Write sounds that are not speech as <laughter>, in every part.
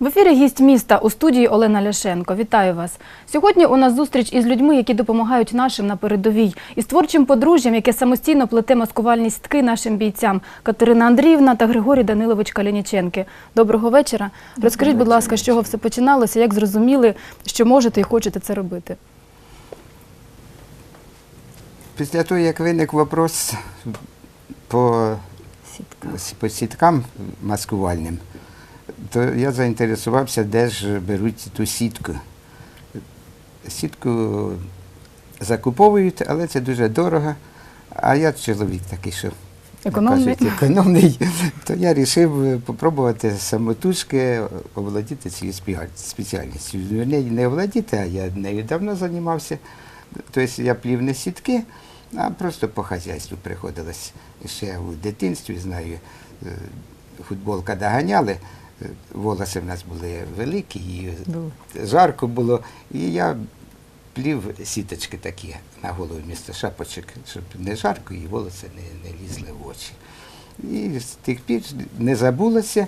В ефірі гість міста у студії Олена Ляшенко. Вітаю вас. Сьогодні у нас зустріч із людьми, які допомагають нашим на передовій, із творчим подружжям, яке самостійно плете маскувальні стки нашим бійцям Катерина Андріївна та Григорій Данилович Калініченки. Доброго вечора. Розкажіть, будь ласка, з чого все починалося, як зрозуміли, що можете і хочете це робити? Після того, як виник вопрос по, по сіткам маскувальним, то я заінтересувався, де ж беруть ту сітку. Сітку закуповують, але це дуже дорого. А я чоловік такий, що Економний? кажуть, економний, <laughs> то я вирішив спробувати самотужки оволодіти цією спеціальністю. Нею не оволодіти, а я нею давно займався. Тобто я плів не сітки, а просто по хазяйству приходилось. Ще у дитинстві знаю, е, футболка доганяли, волоси в нас були великі, і жарко було. І я плів сіточки такі на голову місто шапочок, щоб не жарко і волоси не, не лізли в очі. І з тих пір не забулося,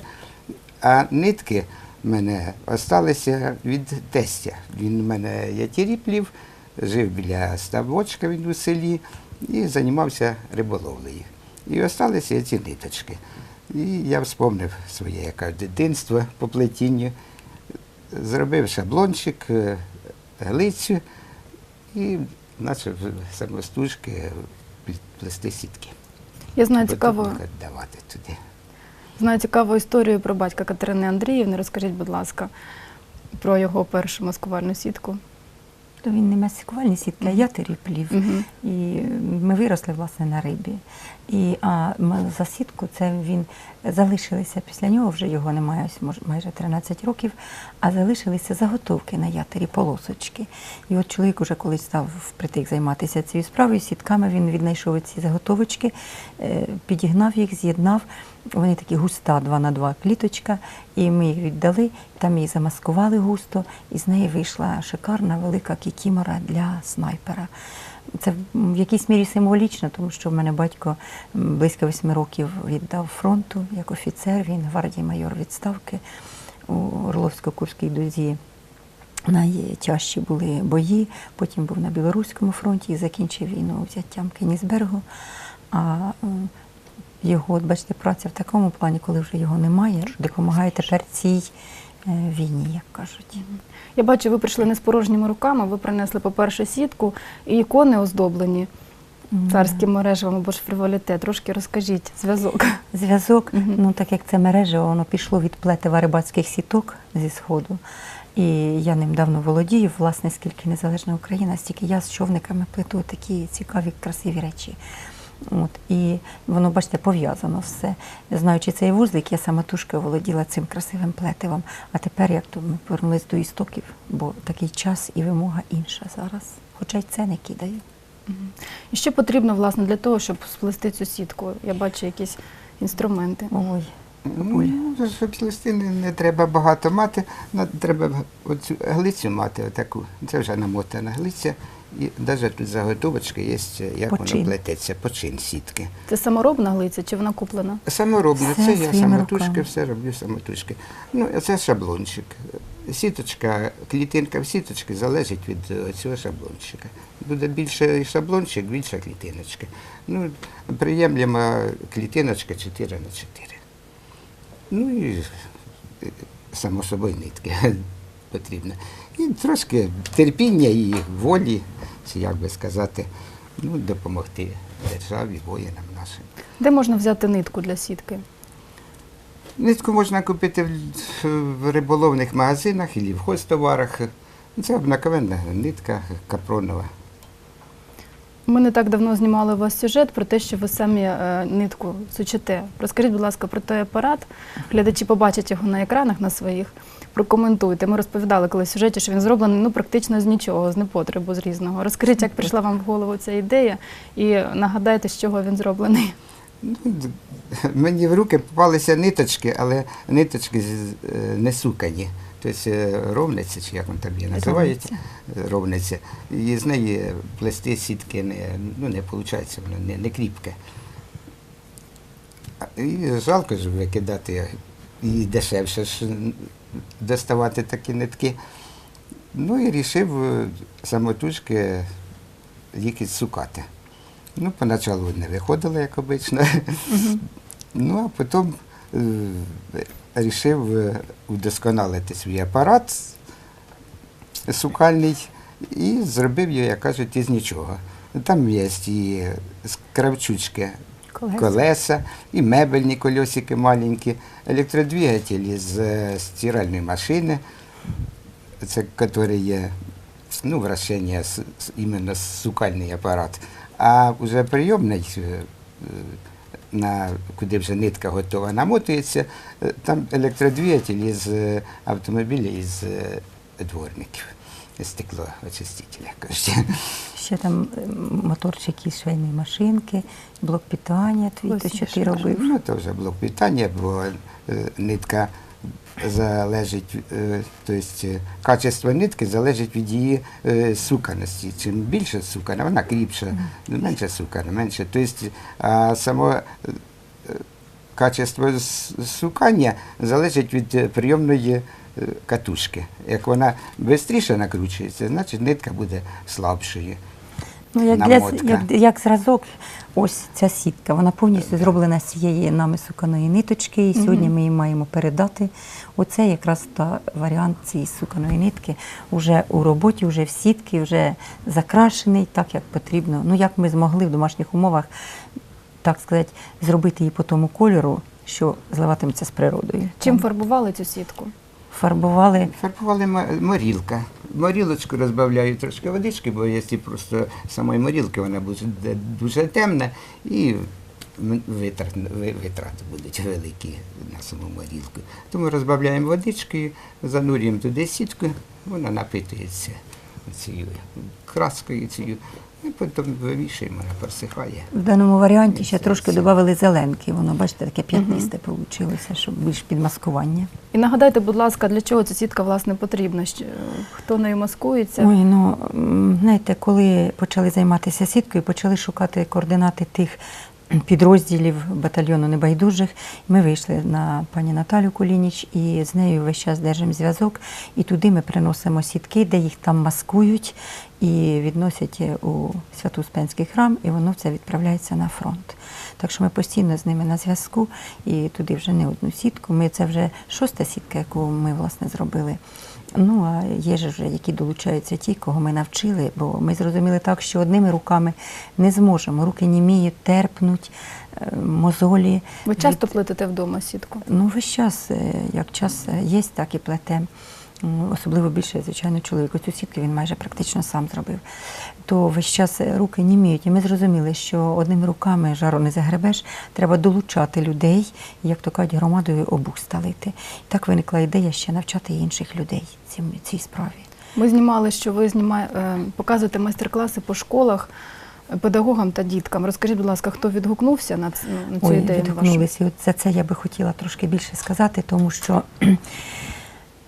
а нитки в мене залишилися від тестя. Він в мене ятірі плів, жив біля ставочка він у селі і займався риболовлею. І залишилися ці ниточки. І я вспомнив своє яке дитинство по плетінню, зробив шаблончик, е, глицю і почав самостужки плести сітки. Я знаю Щоб цікаву, давати туди. знаю цікаву історію про батька Катерини Андріївни. Розкажіть, будь ласка, про його першу маскувальну сітку. То він не маскувальні сітки, а ятері плів. Мгм. І ми виросли власне на рибі. І а за сітку це він залишилися після нього, вже його немає ось майже 13 років, а залишилися заготовки на ятері, полосочки. І от чоловік уже колись став впритик займатися цією справою, сітками він віднайшов ці заготовочки, е, підігнав їх, з'єднав. Вони такі густа, два на два кліточка, і ми їх віддали, там її замаскували густо, і з неї вийшла шикарна велика кікімора для снайпера. Це в якійсь мірі символічно, тому що в мене батько близько восьми років віддав фронту як офіцер, він гвардії майор відставки у Орловсько-Курській дузі. Найтяжчі були бої, потім був на Білоруському фронті і закінчив війну взяттям Кенісбергу. А його, от бачите, праця в такому плані, коли вже його немає, допомагає тепер цій е, війні, як кажуть. Я бачу, ви прийшли не з порожніми руками, ви принесли, по-перше, сітку і ікони оздоблені царським мережевим або ж фриволіте. Трошки розкажіть зв'язок. Зв'язок, ну так як це мережа, воно пішло від плетива рибацьких сіток зі сходу. І я ним давно володію. Власне, скільки незалежна Україна, стільки я з човниками плету такі цікаві, красиві речі. От, і воно, бачите, пов'язано все. Знаючи цей вузлик, я самотужки володіла цим красивим плетивом. А тепер як то ми повернулись до істоків, бо такий час і вимога інша зараз. Хоча й це не кидаю. І що потрібно, власне, для того, щоб сплести цю сітку? Я бачу якісь інструменти. Ой, Ну, щоб плести не, не треба багато мати, треба оцю глицю мати, отаку. Це вже намотана глиця. І навіть тут заготовочка є, як Почин. воно плететься, почин сітки. Це саморобна глиця чи вона куплена? Саморобно, Все це я самотужки, руками. все роблю самотужки. Ну, а це шаблончик. Сіточка, клітинка в сіточці залежить від е, цього шаблончика. Буде більше шаблончик, більша клітиночка. Ну, приємлема клітиночка 4 на 4. Ну і е, само собою нитки <laughs> потрібно. І трошки терпіння і волі, чи як би сказати, ну, допомогти державі, воїнам нашим. Де можна взяти нитку для сітки? Нитку можна купити в, риболовних магазинах або в хозтоварах. Це обнаковенна нитка капронова. Ми не так давно знімали у вас сюжет про те, що ви самі е, нитку сучите. Розкажіть, будь ласка, про той апарат. Глядачі побачать його на екранах на своїх. Прокоментуйте. Ми розповідали коли в сюжеті, що він зроблений ну практично з нічого, з непотребу, з різного. Розкажіть, як прийшла вам в голову ця ідея, і нагадайте, з чого він зроблений. Ну, мені в руки попалися ниточки, але ниточки е, не сукані. Тобто е, ровниця, чи як він там її називається, е, ровниця. І з неї плести сітки не, ну, не виходить, воно не, не кріпке. І жалко ж викидати, і дешевше ж доставати такі нитки. Ну і вирішив е, самотужки їх відсукати. Ну, поначалу не виходило, як обично. <laughs> Ну, а потім вирішив удосконалити свій апарат сукальний і зробив його, як кажуть, із нічого. Там є і кравчучки Колеса. колеса, і мебельні колесики маленькі, електродвигатель із е, стиральної машини, це який є ну, вращення, іменно сукальний апарат. А вже прийомний, е, на, куди вже нитка готова намотується, е, там електродвигатель із автомобіля із дворників, стеклоочистителя, кажуть. <laughs> Ще там е, моторчики швейної машинки, блок питання твій, Ось то що ти робив. Ну, це вже блок питання, бо е, нитка залежить, е, тобто е, качество нитки залежить від її е, суканості. Чим більше сукана, вона кріпша, менше сукана, менше. Тобто, а само е, е, качество сукання залежить від е, прийомної е, катушки. Як вона швидше накручується, значить нитка буде слабшою. Ну, як, для, як, як зразок, ось ця сітка, вона повністю зроблена з цієї нами суканої ниточки, і сьогодні ми її маємо передати. Оце якраз та варіант цієї суканої нитки. Уже у роботі, вже в сітки, вже закрашений, так як потрібно. Ну, як ми змогли в домашніх умовах, так сказати, зробити її по тому кольору, що зливатиметься з природою. Чим фарбували цю сітку? Фарбували Фарбували морілка. Морілочку розбавляю трошки водички, бо якщо просто самої морілки вона буде дуже темна і витрат, витрати будуть великі на саму морілку. Тому розбавляємо водичкою, занурюємо туди сітку, вона напитується цією краскою цією, і потім вимішуємо, просихає. В даному варіанті ще трошки додали зеленки. Воно, бачите, таке п'ятнисте вийшло, щоб більш підмаскування. І нагадайте, будь ласка, для чого ця сітка власне потрібна? Хто нею маскується? Ой, ну знаєте, коли почали займатися сіткою, почали шукати координати тих підрозділів батальйону небайдужих. Ми вийшли на пані Наталю Кулініч і з нею весь час держимо зв'язок. І туди ми приносимо сітки, де їх там маскують і відносять у Свято-Успенський храм, і воно це відправляється на фронт. Так що ми постійно з ними на зв'язку, і туди вже не одну сітку. Ми це вже шоста сітка, яку ми власне зробили. Ну а є ж вже, які долучаються ті, кого ми навчили, бо ми зрозуміли так, що одними руками не зможемо. Руки німіють, терпнуть, е, мозолі. Ви часто плетете вдома сітку? Ну, весь час, е, як час е, є, так і плетем. Особливо більше, звичайно, чоловік. Цю сітку він майже практично сам зробив. То весь час е, руки німіють. І ми зрозуміли, що одними руками жару не загребеш, треба долучати людей, як то кажуть, громадою обух сталити. І так виникла ідея ще навчати інших людей цій справі. Ми знімали, що ви знімає, е, показуєте майстер-класи по школах е, педагогам та діткам. Розкажіть, будь ласка, хто відгукнувся на, цю Ой, ідею вашу? відгукнулися. От За це я би хотіла трошки більше сказати, тому що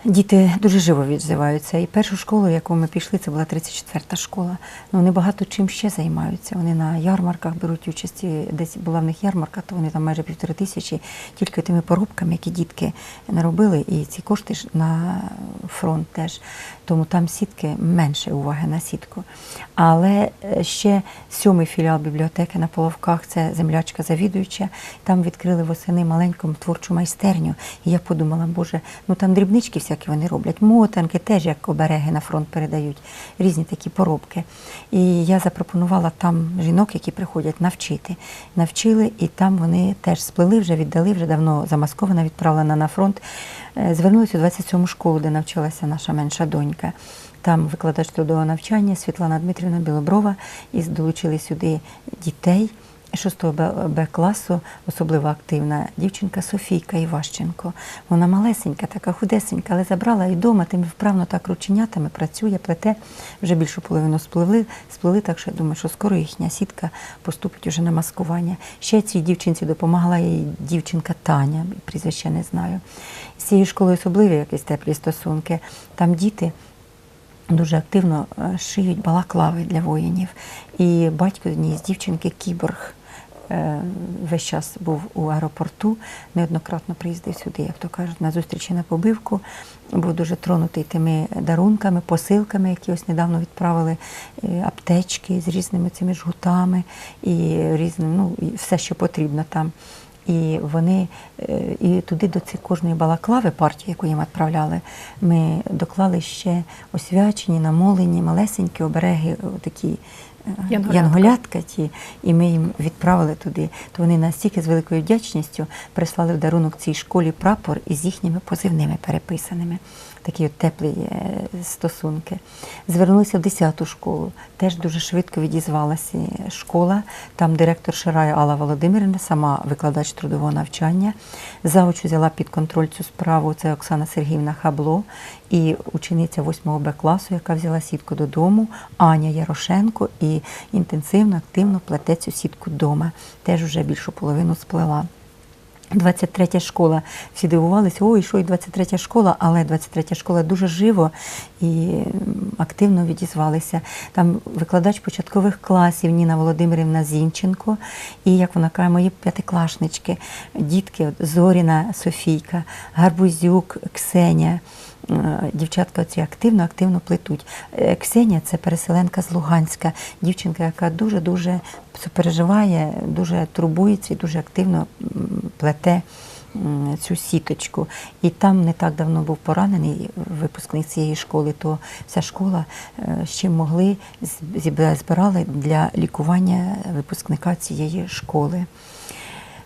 діти дуже живо відзиваються. І першу школу, в яку ми пішли, це була 34-та школа. Ну, вони багато чим ще займаються. Вони на ярмарках беруть участь. Десь була в них ярмарка, то вони там майже півтори тисячі, тільки тими поробками, які дітки наробили, і ці кошти ж на фронт теж. Тому там сітки менше уваги на сітку. Але е, ще сьомий філіал бібліотеки на Половках, це землячка завідуюча. Там відкрили восени маленьку творчу майстерню. І я подумала, боже, ну там дрібнички всякі вони роблять, мотанки теж як обереги на фронт передають, різні такі поробки. І я запропонувала там жінок, які приходять навчити. Навчили, і там вони теж сплели, вже віддали, вже давно замаскована, відправлена на фронт. Е, Звернулися у 27-му школу, де навчалася наша менша донька. Там викладач трудового навчання Світлана Дмитрівна Білоброва і долучили сюди дітей 6 Б, класу, особливо активна дівчинка Софійка Іващенко. Вона малесенька, така худесенька, але забрала і вдома тим вправно так рученятами працює, плете. Вже більшу половину спливли, сплели, так що я думаю, що скоро їхня сітка поступить уже на маскування. Ще цій дівчинці допомагала їй дівчинка Таня, прізвище не знаю. З цією школою особливі якісь теплі стосунки. Там діти дуже активно е, шиють балаклави для воїнів. І батько однієї з дівчинки кіборг. Е, весь час був у аеропорту, неоднократно приїздив сюди, як то кажуть, на зустрічі на побивку. Був дуже тронутий тими дарунками, посилками, які ось недавно відправили, е, аптечки з різними цими жгутами і різним, ну, все, що потрібно там. І вони е, і туди до цих кожної балаклави партії, яку їм відправляли, ми доклали ще освячені, намолені, малесенькі обереги, такі Янголятка. янголятка ті, і ми їм відправили туди. То вони настільки з великою вдячністю прислали в дарунок цій школі прапор із їхніми позивними переписаними. Такі от теплі е, стосунки. Звернулися в 10-ту школу. Теж дуже швидко відізвалася школа. Там директор Ширая Алла Володимирівна, сама викладач трудового навчання. Завуч взяла під контроль цю справу. Це Оксана Сергіївна Хабло і учениця 8 Б класу, яка взяла сітку додому, Аня Ярошенко, і інтенсивно, активно плете цю сітку вдома. Теж вже більшу половину сплела. 23 школа. Всі дивувалися, ой, що і 23 школа, але 23 школа дуже живо і активно відізвалися. Там викладач початкових класів Ніна Володимирівна Зінченко, і як вона каже, мої п'ятиклашнички, дітки, от Зоріна Софійка, Гарбузюк, Ксеня. Е, Дівчатка ці активно, активно плетуть. Е, Ксенія це переселенка з Луганська, дівчинка, яка дуже дуже переживає, дуже турбується і дуже активно плете цю сіточку. І там не так давно був поранений випускник цієї школи, то вся школа е, чим могли збирали для лікування випускника цієї школи.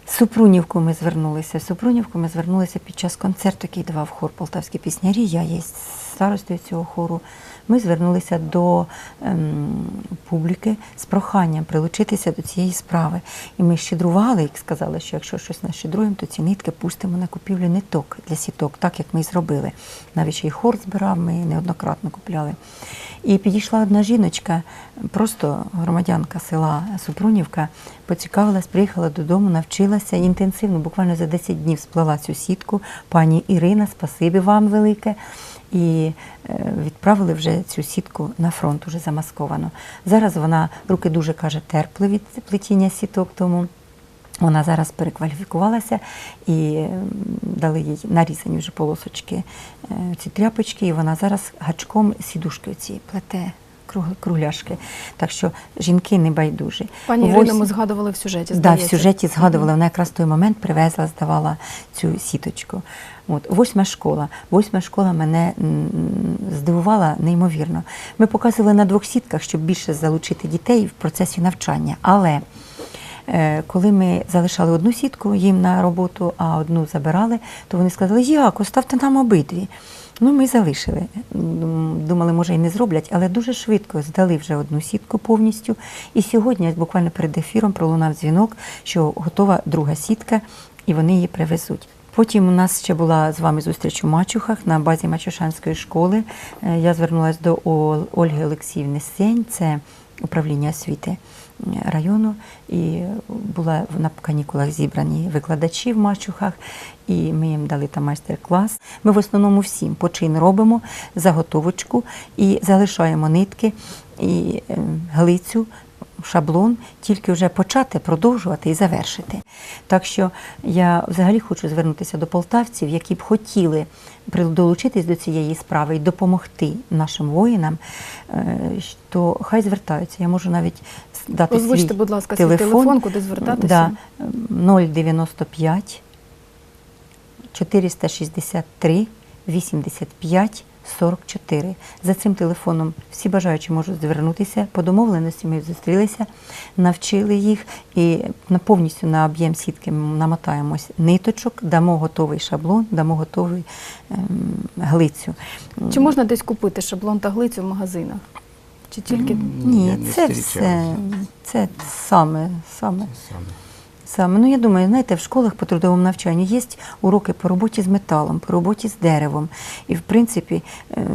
Супрунівку ми звернулися. Супрунівку ми звернулися під час концерту, який давав хор Полтавські піснярі. Я є старостою цього хору. Ми звернулися до ем, публіки з проханням прилучитися до цієї справи. І ми щедрували і сказали, що якщо щось нащедруємо, то ці нитки пустимо на купівлю ниток для сіток, так як ми і зробили. Навіть ще й хор збирав, ми неоднократно купляли. І підійшла одна жіночка, просто громадянка села Супрунівка, поцікавилась, приїхала додому, навчилася інтенсивно, буквально за 10 днів сплела цю сітку. Пані Ірина, спасибі вам велике. І е, відправили вже цю сітку на фронт, уже замасковано. Зараз вона руки дуже каже терпли від плетіння сіток, тому вона зараз перекваліфікувалася і дали їй нарізані вже полосочки е, ці тряпочки, і вона зараз гачком сідушки цієї плете кругляшки. Так що жінки не байдужі. Пані Ось- ми згадували в сюжеті. Да, в сюжеті згадували, вона якраз в той момент привезла, здавала цю сіточку. От, восьма школа. Восьма школа мене здивувала неймовірно. Ми показували на двох сітках, щоб більше залучити дітей в процесі навчання. Але е, коли ми залишали одну сітку їм на роботу, а одну забирали, то вони сказали, як, оставте нам обидві. Ну, ми залишили. Думали, може, і не зроблять, але дуже швидко здали вже одну сітку повністю. І сьогодні, буквально перед ефіром, пролунав дзвінок, що готова друга сітка, і вони її привезуть. Потім у нас ще була з вами зустріч у Мачухах на базі Мачушанської школи. Е, Я звернулася до Ол- Ольги Олексіївни Сень, це управління освіти району, і була на канікулах зібрані викладачі в Мачухах, і ми їм дали там майстер-клас. Ми в основному всім почин робимо заготовочку і залишаємо нитки і е, глицю шаблон, тільки вже почати, продовжувати і завершити. Так що я взагалі хочу звернутися до полтавців, які б хотіли долучитись до цієї справи і допомогти нашим воїнам, е, то хай звертаються. Я можу навіть дати Озвучте, свій будь ласка, свій телефон, телефон, куди звертатися. Да, 095 463 85 44. За цим телефоном всі бажаючі можуть звернутися. По домовленості ми зустрілися, навчили їх і повністю на об'єм сітки ми намотаємось ниточок, дамо готовий шаблон, дамо готовий ем, глицю. Чи можна десь купити шаблон та глицю в магазинах? Чи тільки Ні, це все це саме, саме. Саме. Саме, ну я думаю, знаєте, в школах по трудовому навчанню є уроки по роботі з металом, по роботі з деревом. І в принципі, е,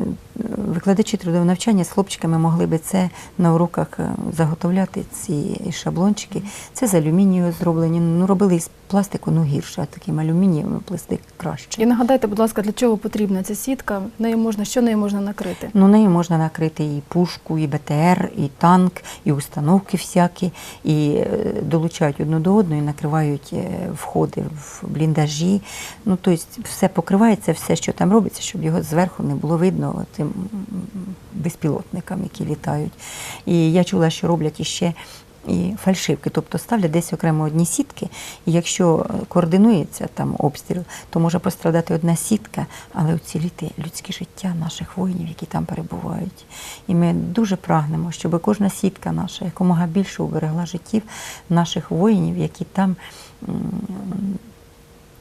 викладачі трудового навчання з хлопчиками могли би це на уроках е, заготовляти ці шаблончики. Це з алюмінію зроблені. Ну, робили із пластику, ну гірше, а таким алюмінієм плести краще. І нагадайте, будь ласка, для чого потрібна ця сітка? Нею можна, що нею можна накрити? Ну, нею можна накрити і пушку, і БТР, і танк, і установки всякі, і е, долучають одну до одної, накривають е, входи в бліндажі. Ну, тобто все покривається, все, що там робиться, щоб його зверху не було видно тим безпілотникам, які літають. І я чула, що роблять іще. І фальшивки, тобто ставлять десь окремо одні сітки, і якщо координується там обстріл, то може пострадати одна сітка, але уціліти людське життя наших воїнів, які там перебувають. І ми дуже прагнемо, щоб кожна сітка наша якомога більше уберегла життів наших воїнів, які там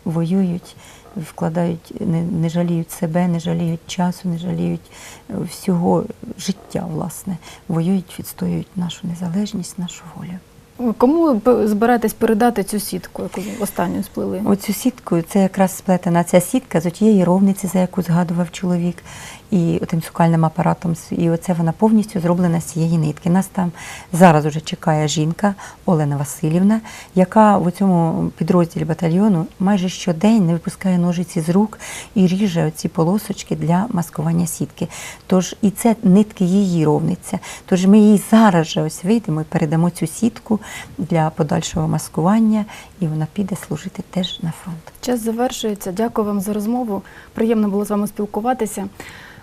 воюють, вкладають, не, не жаліють себе, не жаліють часу, не жаліють е, всього життя, власне, воюють, відстоюють нашу незалежність, нашу волю. Кому збираєтесь передати цю сітку, яку останню сплели? Оцю сітку, це якраз сплетена ця сітка з отієї ровниці, за яку згадував чоловік, і тим сукальним апаратом. І оце вона повністю зроблена з цієї нитки. Нас там зараз уже чекає жінка Олена Васильівна, яка в цьому підрозділі батальйону майже щодень не випускає ножиці з рук і ріже оці полосочки для маскування сітки. Тож і це нитки її ровниця. Тож ми їй зараз же ось вийдемо і передамо цю сітку для подальшого маскування, і вона піде служити теж на фронт. Час завершується. Дякую вам за розмову. Приємно було з вами спілкуватися.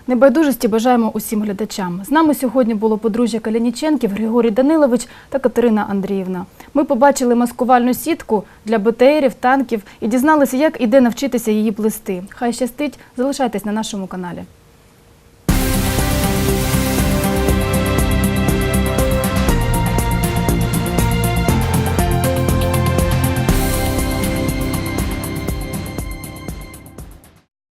Небайдужості бажаємо усім глядачам. З нами сьогодні було подружжя Каляніченків Григорій Данилович та Катерина Андріївна. Ми побачили маскувальну сітку для БТРів, танків і дізналися, як і де навчитися її плести. Хай щастить, залишайтесь на нашому каналі.